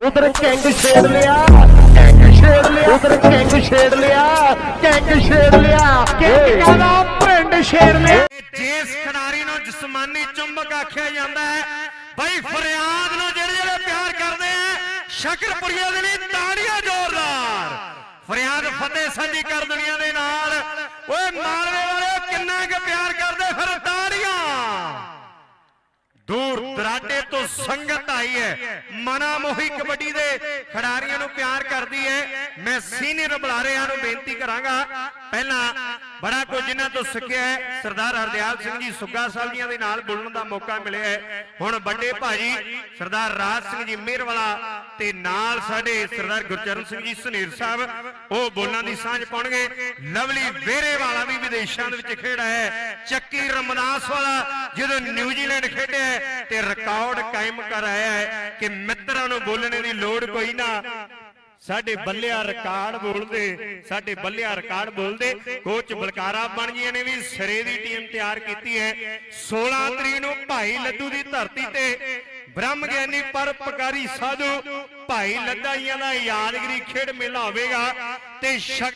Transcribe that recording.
ਉਧਰ ਕਿੰਗ ਛੇੜ ਲਿਆ। ਕਿੰਗ ਛੇੜ ਲਿਆ ਉਧਰ ਕਿੰਗ ਛੇੜ ਲਿਆ। ਕਿੰਗ ਛੇੜ ਲਿਆ। ਕਿੰਗ ਕਹਿੰਦਾ ਪਿੰਡ ਛੇੜ ਲਿਆ। ਜਿਸ ਖਿਡਾਰੀ ਨੂੰ ਜਿਸਮਾਨੀ ਚੁੰਬਕ ਆਖਿਆ ਜਾਂਦਾ ਹੈ, ਬਈ ਫਰਿਆਦ ਨੂੰ ਜਿਹੜੇ ਜਿਹੜੇ ਪਿਆਰ ਕਰਦੇ ਆ, ਸ਼ਕਰਪੁਰੀਆ ਦੇ ਲਈ ਤਾੜੀਆਂ ਜ਼ੋਰਦਾਰ। ਫਰਿਆਦ ਫਤਿਹ ਸਾਂਝੀ ਕਰ ਦੁਨੀਆ ਦੇ ਨਾਲ ਓਏ ਮਾਲਵੇ ਵਾਲੇ ਕਿੰਨਾ ਕੁ ਪਿਆਰ ਕਰਦੇ ਫਿਰ ਤਾੜੀਆਂ ਦੂਰ ਦਰਾਡੇ ਤੋਂ ਸੰਗਤ ਆਈ ਹੈ। ਮਨਾ ਮੋਹੀ ਕਬੱਡੀ ਦੇ ਖਿਡਾਰੀਆਂ ਨੂੰ ਪਿਆਰ ਕਰਦੀ ਹੈ। ਮੈਂ ਸੀਨੀਅਰ ਬੁਲਾਰਿਆਂ ਨੂੰ ਬੇਨਤੀ ਕਰਾਂਗਾ। ਪਹਿਲਾਂ ਬੜਾ ਕੁਝ ਜਿਨ੍ਹਾਂ ਤੋਂ ਸਿੱਖਿਆ ਹੈ। ਸਰਦਾਰ ਹਰਦਿਆਲ ਸਿੰਘ ਜੀ ਸੁੱਗਾ ਸਾਹਿਬ ਜੀਆਂ ਦੇ ਨਾਲ ਬੋਲਣ ਦਾ ਮੌਕਾ ਮਿਲਿਆ ਹੈ। ਹੁਣ ਵੱਡੇ ਭਾਜੀ ਸਰਦਾਰ ਰਾਜ ਸਿੰਘ ਜੀ ਮਿਹਰਵਾਲਾ ਤੇ ਨਾਲ ਸਾਡੇ ਸਰਦਾਰ ਗੁਰਚਰਨ ਸਿੰਘ ਜੀ ਸੁਨੀਰ ਸਾਹਿਬ, ਉਹ ਬੋਲਣ ਦੀ ਸਾਂਝ ਪਾਉਣਗੇ। ਲਵਲੀ ਵੇਰੇ ਵਾਲਾ ਵੀ ਵਿਦੇਸ਼ਾਂ ਦੇ ਵਿੱਚ ਖੇਡਾ ਹੈ। ਚੱਕੀ ਰਮਦਾਸ ਵਾਲਾ ਜਦੋਂ ਨਿਊਜ਼ੀਲੈਂਡ ਖੇਡਿਆ ਤੇ ਰਿਕਾਰਡ ਕਾਇਮ ਕਰ ਆਇਆ ਹੈ ਕਿ ਮਿੱਤਰਾਂ ਨੂੰ ਬੋਲਣੇ ਦੀ ਲੋੜ ਕੋਈ ਨਾ। ਸਾਡੇ ਬੱਲਿਆ ਰਿਕਾਰਡ ਬੋਲਦੇ, ਸਾਡੇ ਬੱਲਿਆ ਰਿਕਾਰਡ ਬੋਲਦੇ। ਕੋਚ ਬਲਕਾਰਾ ਬਣ ਜੀਆਂ ਨੇ ਵੀ, ਸਿਰੇ ਦੀ ਟੀਮ ਤਿਆਰ ਕੀਤੀ ਹੈ। 16 ਤਰੀਕ ਨੂੰ ਭਾਈ ਲੱਡੂ ਦੀ ਧਰਤੀ ਤੇ ਬ੍ਰਹਮ ਗਿਆਨੀ ਪਰ ਪਕਾਰੀ ਸਾਧੂ ਭਾਈ ਲੱਦਾਈਆਂ ਦਾ ਯਾਦਗਰੀ ਖੇਡ ਮੇਲਾ ਹੋਵੇਗਾ ਤੇ ਸ਼ਕ-